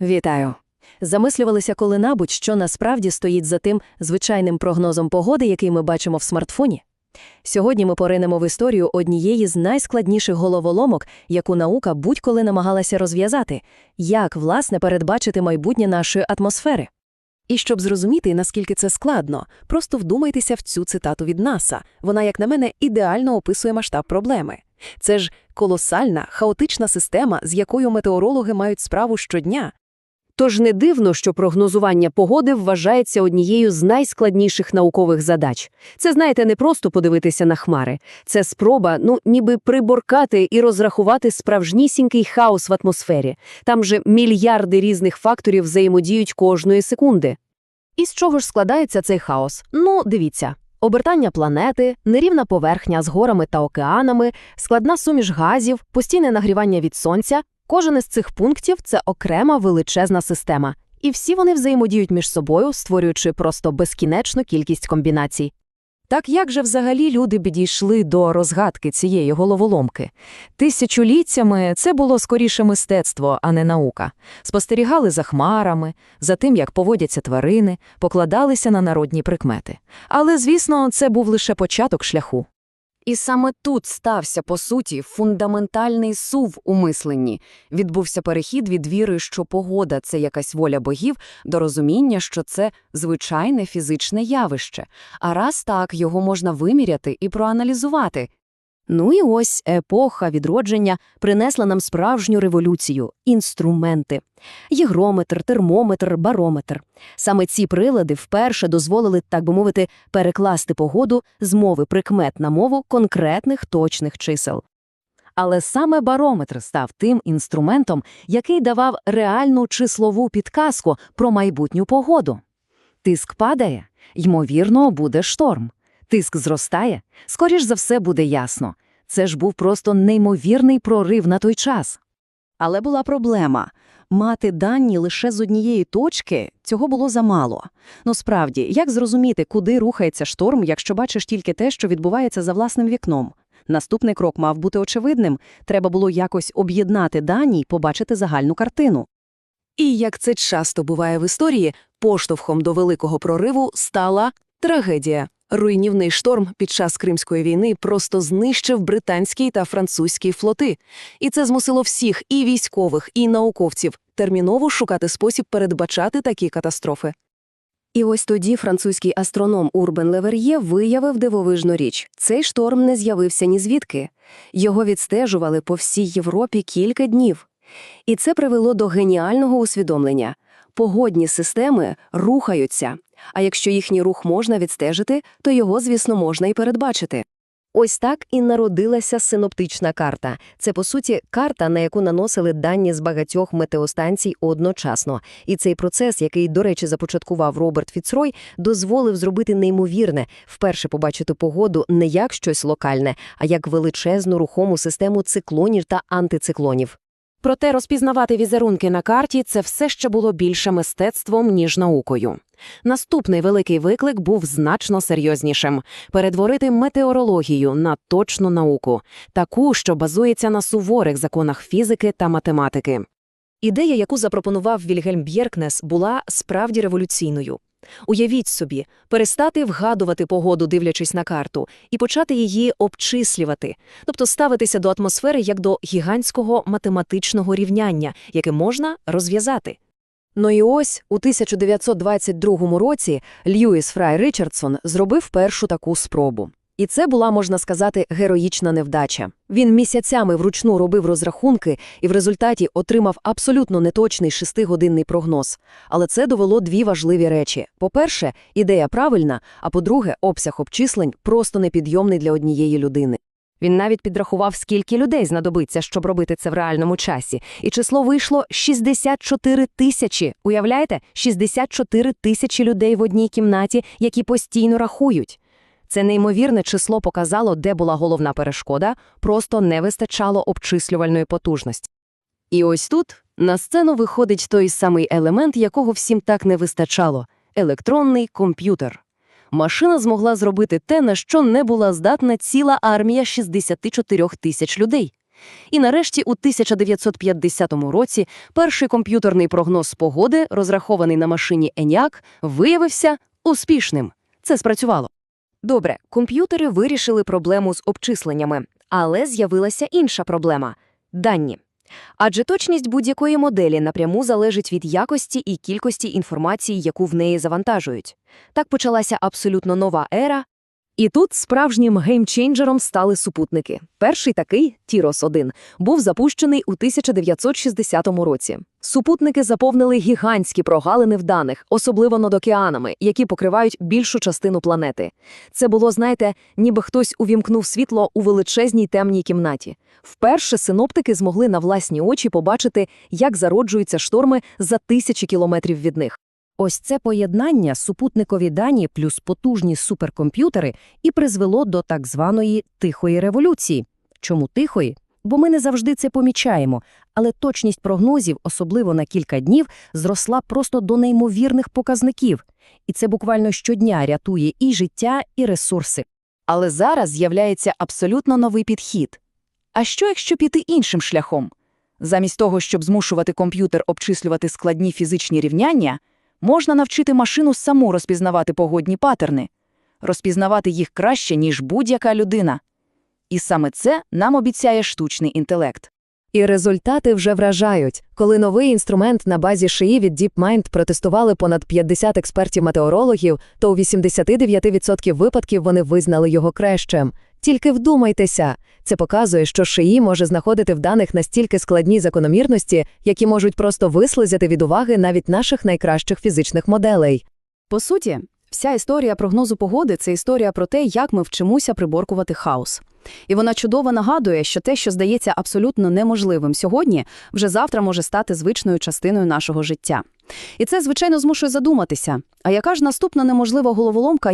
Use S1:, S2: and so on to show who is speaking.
S1: Вітаю. Замислювалися коли-небудь, що насправді стоїть за тим звичайним прогнозом погоди, який ми бачимо в смартфоні? Сьогодні ми поринемо в історію однієї з найскладніших головоломок, яку наука будь-коли намагалася розв'язати – як, власне, передбачити майбутнє нашої атмосфери.
S2: І щоб зрозуміти, наскільки це складно, просто вдумайтеся в цю цитату від НАСА. Вона, як на мене, ідеально описує масштаб проблеми. Це ж колосальна, хаотична система, з якою метеорологи мають справу щодня.
S3: Тож не дивно, що прогнозування погоди вважається однією з найскладніших наукових задач. Це, знаєте, не просто подивитися на хмари. Це спроба, ну, ніби приборкати і розрахувати справжнісінький хаос в атмосфері. Там же мільярди різних факторів взаємодіють кожної секунди.
S2: І з чого ж складається цей хаос? Ну, дивіться. Обертання планети, нерівна поверхня з горами та океанами, складна суміш газів, постійне нагрівання від сонця. Кожен із цих пунктів це окрема величезна система. І всі вони взаємодіють між собою, створюючи просто безкінечну кількість комбінацій.
S1: Так як же взагалі люди підійшли до розгадки цієї головоломки? Тисячоліттями це було скоріше мистецтво, а не наука. Спостерігали за хмарами, за тим, як поводяться тварини, покладалися на народні прикмети. Але, звісно, це був лише початок шляху.
S4: І саме тут стався, по суті, фундаментальний сув у мисленні. Відбувся перехід від віри, що погода – це якась воля богів, до розуміння, що це звичайне фізичне явище. А раз так, його можна виміряти і проаналізувати.
S2: Ну і ось епоха відродження принесла нам справжню революцію – інструменти. Єгрометр, термометр, барометр. Саме ці прилади вперше дозволили, так би мовити, перекласти погоду з мови прикмет на мову конкретних точних чисел.
S1: Але саме барометр став тим інструментом, який давав реальну числову підказку про майбутню погоду. Тиск падає, ймовірно, буде шторм. Тиск зростає, скоріш за все буде ясно. Це ж був просто неймовірний прорив на той час.
S5: Але була проблема. Мати дані лише з однієї точки – цього було замало. Ну справді, як зрозуміти, куди рухається шторм, якщо бачиш тільки те, що відбувається за власним вікном? Наступний крок мав бути очевидним. Треба було якось об'єднати дані й побачити загальну картину.
S2: І як це часто буває в історії, поштовхом до великого прориву стала трагедія. Руйнівний шторм під час Кримської війни просто знищив британський та французький флоти. І це змусило всіх, і військових, і науковців, терміново шукати спосіб передбачати такі катастрофи.
S3: І ось тоді французький астроном Урбен Левер'є виявив дивовижну річ. Цей шторм не з'явився ні звідки. Його відстежували по всій Європі кілька днів. І це привело до геніального усвідомлення. Погодні системи рухаються, а якщо їхній рух можна відстежити, то його, звісно, можна і передбачити. Ось так і народилася синоптична карта. Це, по суті, карта, на яку наносили дані з багатьох метеостанцій одночасно. І цей процес, який, до речі, започаткував Роберт Фіцрой, дозволив зробити неймовірне – вперше побачити погоду не як щось локальне, а як величезну рухому систему циклонів та антициклонів.
S6: Проте розпізнавати візерунки на карті це все ще було більше мистецтвом, ніж наукою. Наступний великий виклик був значно серйознішим перетворити метеорологію на точну науку, таку, що базується на суворих законах фізики та математики.
S1: Ідея, яку запропонував Вільгельм Б'єркнес, була справді революційною. Уявіть собі, перестати вгадувати погоду, дивлячись на карту, і почати її обчислювати, тобто ставитися до атмосфери як до гігантського математичного рівняння, яке можна розв'язати. Ну і ось у 1922 році Льюіс Фрай Ричардсон зробив першу таку спробу. І це була, можна сказати, героїчна невдача. Він місяцями вручну робив розрахунки і в результаті отримав абсолютно неточний шестигодинний прогноз. Але це довело дві важливі речі. По-перше, ідея правильна, а по-друге, обсяг обчислень просто непідйомний для однієї людини. Він навіть підрахував, скільки людей знадобиться, щоб робити це в реальному часі. І число вийшло 64 тисячі. Уявляєте? 64 тисячі людей в одній кімнаті, які постійно рахують. Це неймовірне число показало, де була головна перешкода, просто не вистачало обчислювальної потужності. І ось тут на сцену виходить той самий елемент, якого всім так не вистачало – електронний комп'ютер. Машина змогла зробити те, на що не була здатна ціла армія 64 тисяч людей.
S4: І нарешті у 1950 році перший комп'ютерний прогноз погоди, розрахований на машині ENIAC, виявився успішним. Це спрацювало.
S1: Добре, комп'ютери вирішили проблему з обчисленнями, але з'явилася інша проблема – дані. Адже точність будь-якої моделі напряму залежить від якості і кількості інформації, яку в неї завантажують. Так почалася абсолютно нова ера. І тут справжнім геймчейнджером стали супутники. Перший такий, Тірос-1, був запущений у 1960 році. Супутники заповнили гігантські прогалини в даних, особливо над океанами, які покривають більшу частину планети. Це було, знаєте, ніби хтось увімкнув світло у величезній темній кімнаті. Вперше синоптики змогли на власні очі побачити, як зароджуються шторми за тисячі кілометрів від них.
S5: Ось це поєднання супутникові дані плюс потужні суперкомп'ютери і призвело до так званої тихої революції. Чому тихої? Бо ми не завжди це помічаємо, але точність прогнозів, особливо на кілька днів, зросла просто до неймовірних показників. І це буквально щодня рятує і життя, і ресурси.
S4: Але зараз з'являється абсолютно новий підхід. А що, якщо піти іншим шляхом? Замість того, щоб змушувати комп'ютер обчислювати складні фізичні рівняння, можна навчити машину саму розпізнавати погодні патерни, розпізнавати їх краще, ніж будь-яка людина. І саме це нам обіцяє штучний інтелект.
S2: І результати вже вражають. Коли новий інструмент на базі шиї від DeepMind протестували понад 50 експертів-метеорологів, то у 89% випадків вони визнали його кращим. Тільки вдумайтеся, це показує, що шиї може знаходити в даних настільки складні закономірності, які можуть просто вислизяти від уваги навіть наших найкращих фізичних моделей.
S4: По суті, вся історія прогнозу погоди це історія про те, як ми вчимося приборкувати хаос. І вона чудово нагадує, що те, що здається абсолютно неможливим сьогодні, вже завтра може стати звичною частиною нашого життя. І це, звичайно, змушує задуматися, а яка ж наступна неможлива головоломка,